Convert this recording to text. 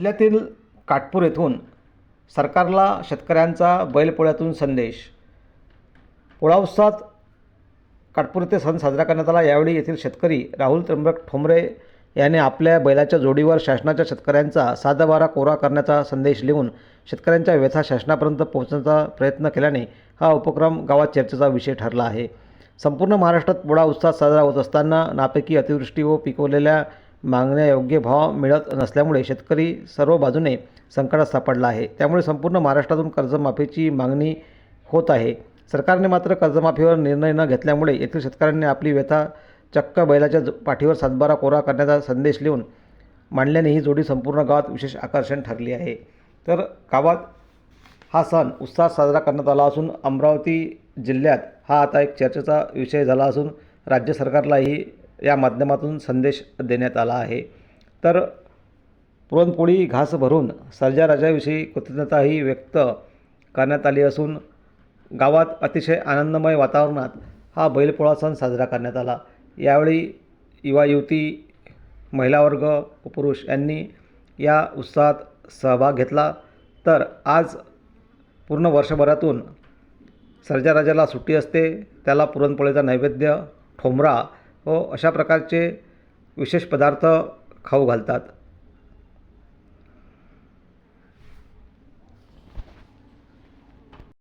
जिल्ह्यातील काटपूर येथून सरकारला शेतकऱ्यांचा बैलपोळ्यातून संदेश. पोळा उत्सवात काटपूर येथे सण साजरा करण्यात आला. यावेळी येथील शेतकरी राहुल त्र्यंबक ठोंबरे याने आपल्या बैलाच्या जोडीवर शासनाच्या शेतकऱ्यांचा साधाबारा कोरा करण्याचा संदेश लिहून शेतकऱ्यांच्या व्यथा शासनापर्यंत पोहोचण्याचा प्रयत्न केल्याने हा उपक्रम गावात चर्चेचा विषय ठरला आहे. संपूर्ण महाराष्ट्रात पोळा उत्साहात साजरा होत असताना नापैकी अतिवृष्टी व पिकवलेल्या मागण्यायोग्य भाव मिळत नसल्यामुळे शेतकरी सर्व बाजूने संकटात सापडला आहे. त्यामुळे संपूर्ण महाराष्ट्रातून कर्जमाफीची मागणी होत आहे. सरकारने मात्र कर्जमाफीवर निर्णय न घेतल्यामुळे येथील शेतकऱ्यांनी आपली व्यथा चक्क बैलाच्या पाठीवर सातबारा कोरा करण्याचा संदेश लिहून मांडल्याने ही जोडी संपूर्ण गावात विशेष आकर्षण ठरली आहे. तर गावात हा सण उत्साहात साजरा करण्यात आला असून अमरावती जिल्ह्यात हा आता एक चर्चेचा विषय झाला असून राज्य सरकारलाही या माध्यमातून संदेश देण्यात आला आहे. तर पुरणपोळी घास भरून सर्जा राजाविषयी कृतज्ञताही व्यक्त करण्यात आली असून गावात अतिशय आनंदमय वातावरणात हा बैलपोळा सण साजरा करण्यात आला. यावेळी युवा युवती महिला वर्ग पुरुष यांनी या उत्साहात सहभाग घेतला. तर आज पूर्ण वर्षभरातून सर्जाराजाला सुट्टी असते. त्याला पुरणपोळीचा नैवेद्य ठोंबरा व अशा प्रकारचे विशेष पदार्थ खाऊ घालतात.